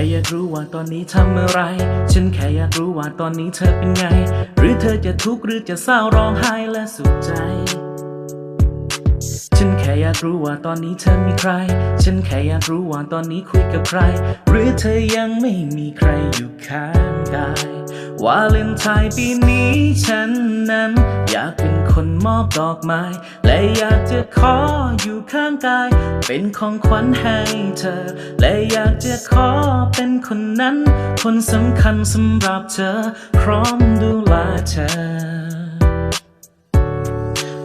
ค่อยากรู้ว่าตอนนี้ทำอะไร ฉันแค่อยากรู้ว่าตอนนี้เธอเป็นไง หรือเธอจะทุกข์หรือจะเศร้าร้องไห้และสุขใจ ฉันแค่อยากรู้ว่าตอนนี้เธอมีใคร ฉันแค่อยากรู้ว่าตอนนี้คุยกับใคร หรือเธอยังไม่มีใครอยู่ข้างกายวาเลนไทน์ปีนี้ฉันนั้น อยากเป็นคนมอบดอกไม้ และอยากจะขออยู่ข้างกาย เป็นของขวัญให้เธอ และอยากจะขอเป็นคนนั้น คนสำคัญสำหรับเธอ พร้อมดูแลเธอ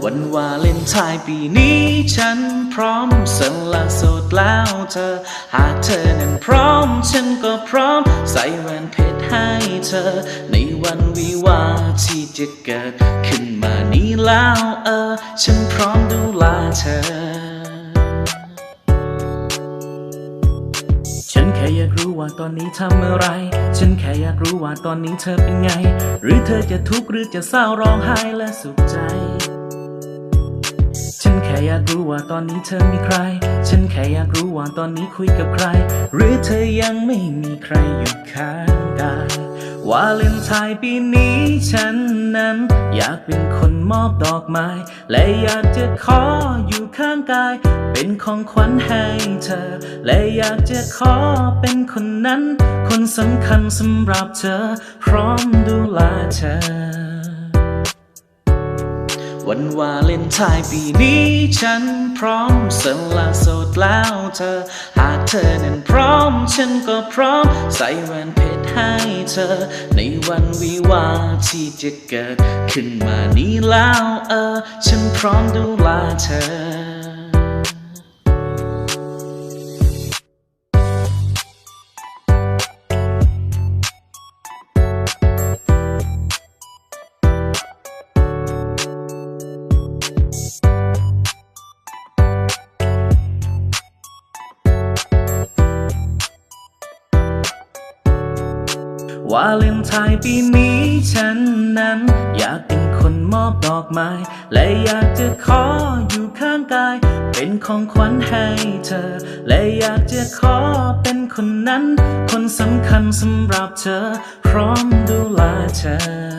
วันวาเลนไทน์ปีนี้ฉันพร้อมสละโสดแล้วเธอ หากเธอนั้นพร้อม ฉันก็พร้อม ใส่แหวนเพชรให้เธอ ในวันวิวาที่จะเกิดขึ้นมานี้แล้วเออ ฉันพร้อมดูแลเธอ ฉันแค่อยากรู้ว่าตอนนี้ทำอะไร ฉันแค่อยากรู้ว่าตอนนี้เธอเป็นไง หรือเธอจะทุกข์หรือจะเศร้าร้องไห้และสุขใจ นแค่อยากรู้ว่าตอนนี้เธอมีใคร ฉันแค่อยากรู้ว่าตอนนี้คุยกับใคร หรือเธอยังไม่มีใครอยู่ข้างกายวาเลนไทน์ปีนี้ฉันนั้น อยากเป็นคนมอบดอกไม้ และอยากจะขออยู่ข้างกาย เป็นของขวัญให้เธอ และอยากจะขอเป็นคนนั้น คนสำคัญสำหรับเธอ พร้อมดูแลเธอ วันวาเลนไทน์ปีนี้ฉันพร้อมสละโสดแล้วเธอ หากเธอนั้นพร้อม ฉันก็พร้อม ใส่แหวนเพชรให้เธอ ในวันวิวาที่จะเกิด ขึ้นมานี้แล้วเออ ฉันพร้อมดูแลเธอ วาเลนไทน์ปีนี้ฉันนั้น อยากเป็นคนมอบดอกไม้ และอยากจะขออยู่ข้างกาย เป็นของขวัญให้เธอ และอยากจะขอเป็นคนนั้น คนสำคัญสำหรับเธอ พร้อมดูแลเธอ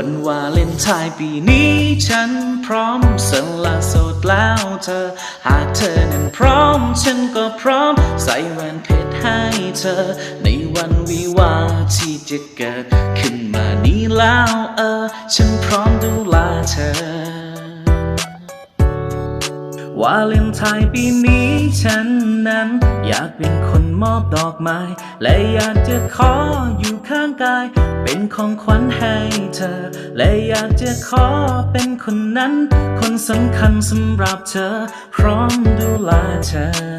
วันวาเลนไทน์ปีนี้ฉันพร้อมสละโสดแล้วเธอ หากเธอนั้นพร้อม ฉันก็พร้อม ใส่แหวนเพชรให้เธอ ในวันวิวาที่จะเกิด ขึ้นมานี้แล้วเออ ฉันพร้อมดูแลเธอ วาเลนไทน์ปีนี้ฉันนั้น อยากเป็นคนมอบดอกไม้ และอยากจะขออยู่ข้างกาย เป็นของขวัญให้เธอ และอยากจะขอเป็นคนนั้น คนสำคัญสำหรับเธอ พร้อมดูแลเธอ